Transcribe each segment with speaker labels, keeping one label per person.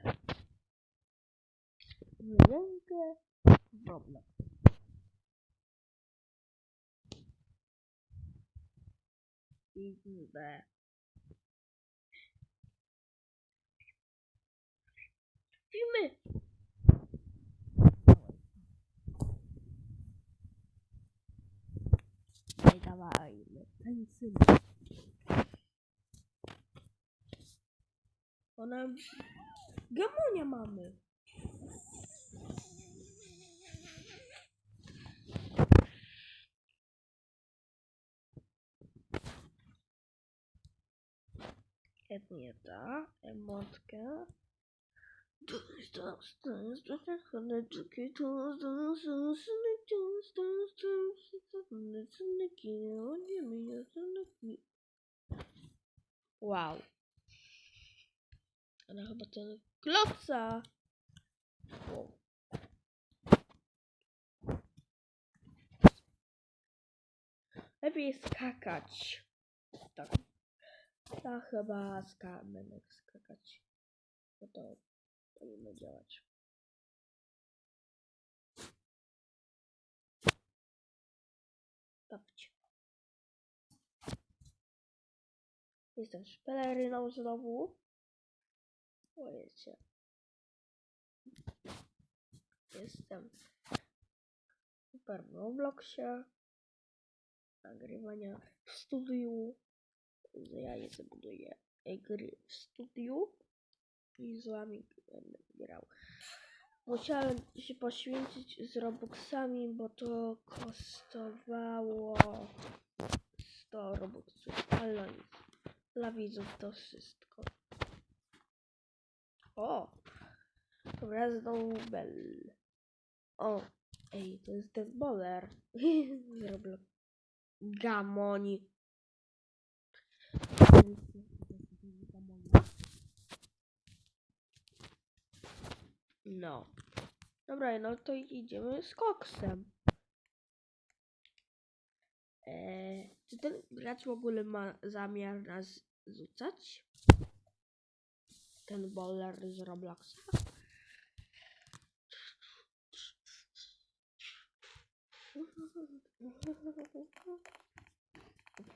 Speaker 1: problemy. Wielkie problem. XD. Filmy! Ej, dawajmy, tańczymy. Ona Gamonia mamy. Ednieta, emotkę. Wow. Ona chyba ten klopsa. Lepiej skakać. Tak. Ja chyba ska będę skakać. Bo to powinno działać. Babcie. Jestem szpeleryną znowu. Ojecie. Jestem w Super Robloxie. Nagrywania w studiu. Ja je zabuduję gry w studiu i z wami będę grał. Musiałem się poświęcić z Robuxami, bo to kosztowało 100 Robuxów, ale nic. Dla widzów to wszystko. O! Dobra, znowu Bell. O! Ej, to jest ten boler. z Roblox. Gamoni. No. Dobra, no to idziemy z koksem. Eee, czy ten gracz w ogóle ma zamiar nas rzucać? Ten bowler z Robloxa?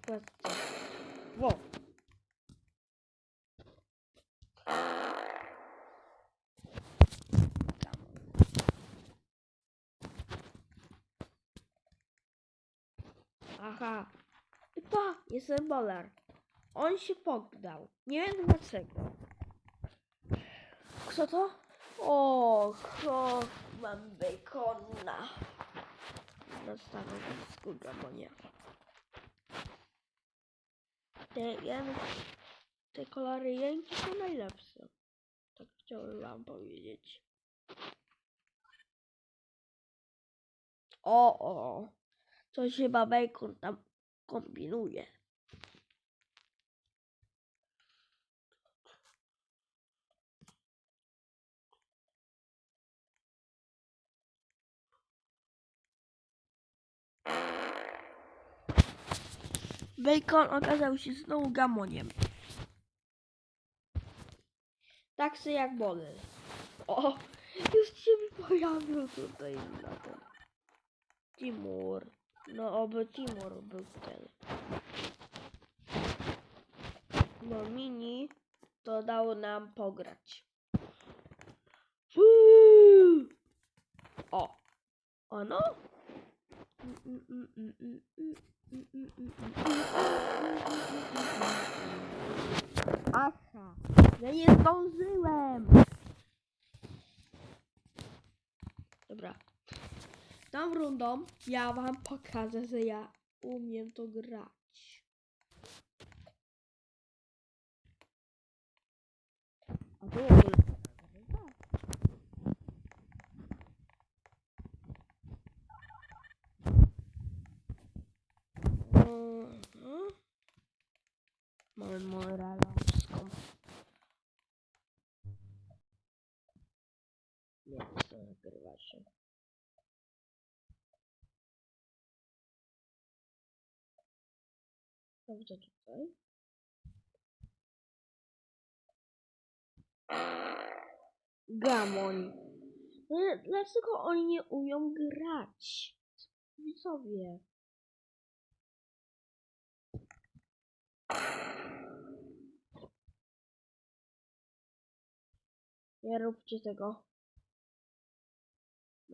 Speaker 1: Patrzcie. Wo. Aha. I pa, jest ten bowler. On się poddał. Nie wiem dlaczego. Kto to? O, o mam bacona. Na stanowisku gamonia. Te, ja, te kolory jęki są najlepsze. Tak chciałem wam powiedzieć. O, o. Coś chyba bacon tam kombinuje. Bacon okazał się znowu gamoniem. Tak se jak bole. O, już się pojawił tutaj na ten. Timur. No oby Timur był ten. No mini to dał nam pograć. Uuu. O. Ono? Aha, ja nie zdążyłem. Dobra. Tą rundą ja wam pokażę, że ja umiem to grać. A to w ogóle Mhm. Mamy moralowską. Nie się. Dobrze tutaj. Gamoń. No, Dlaczego oni nie umią grać? Widzowie. Nie róbcie tego.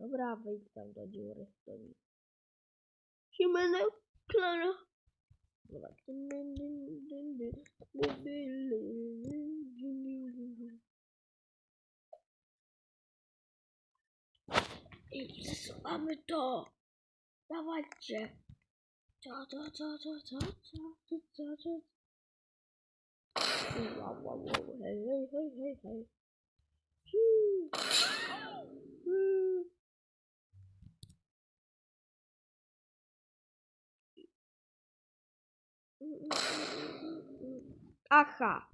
Speaker 1: Dobra, wejdź tam do dziury. Do nich. Siemene, Klara. Dobra. I przesuwamy to. Dawajcie. Co, co, co, co, co, co, co, co, co. Wow, wow, wow. Hej, hej, hej, hej, hej. Aha.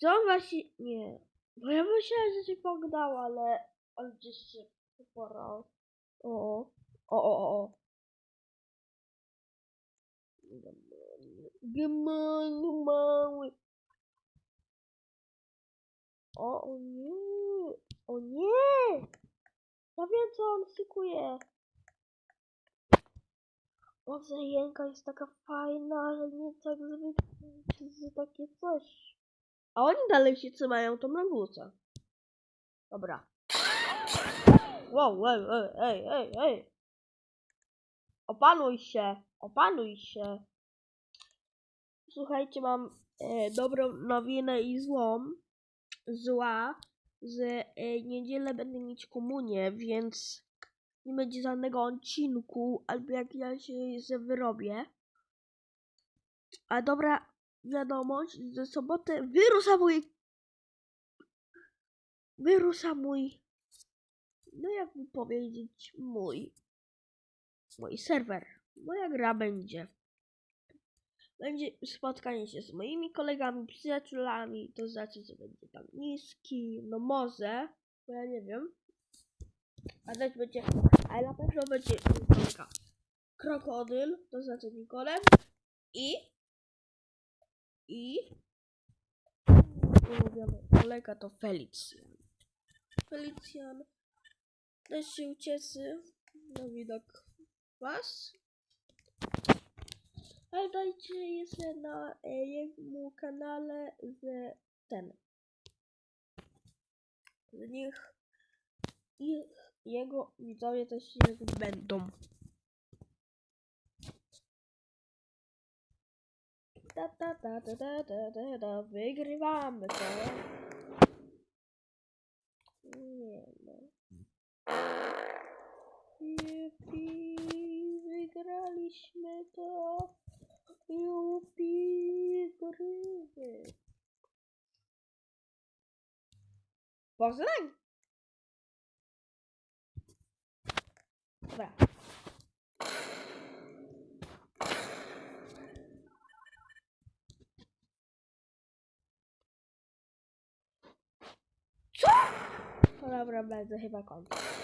Speaker 1: Co właśnie... Nie. Bo ja myślałem, że się pogdał, ale... On gdzieś się porał. O. O, o, o, o. Gemon mały. O, o nie. O nie. Ja wiem, co on szykuje. O, zajenka jest taka fajna, ale nie tak zwykle, że takie coś. A oni dalej się trzymają tą górze. Dobra. Wow, ej, ej, ej, ej. Opanuj się, opanuj się. Słuchajcie, mam e, dobrą nowinę i złą. Zła, że e, niedzielę będę mieć komunię, więc nie będzie żadnego odcinku, albo jak ja się wyrobię. A dobra wiadomość, że sobotę wyrusza mój wyrusza mój no jakby powiedzieć mój mój serwer. Moja gra będzie będzie spotkanie się z moimi kolegami, przyjaciółmi, to znaczy, że będzie tam niski, no może, bo ja nie wiem. A też będzie, ale na pewno będzie kolega krokodyl, to znaczy Nikolem i i ulubiony kolega to Felicjan. Felicjan też się ucieszy na widok was. Pamiętajcie jeszcze na e, jego kanale z ten. Z nich i jego widzowie też będą. Ta ta ta ta ta ta ta ta wygrywamy to. Nie no. Jupi, wygraliśmy to. Jupi, grywy. Poznań. Dobra. Co? Dobra, będę chyba kończyć.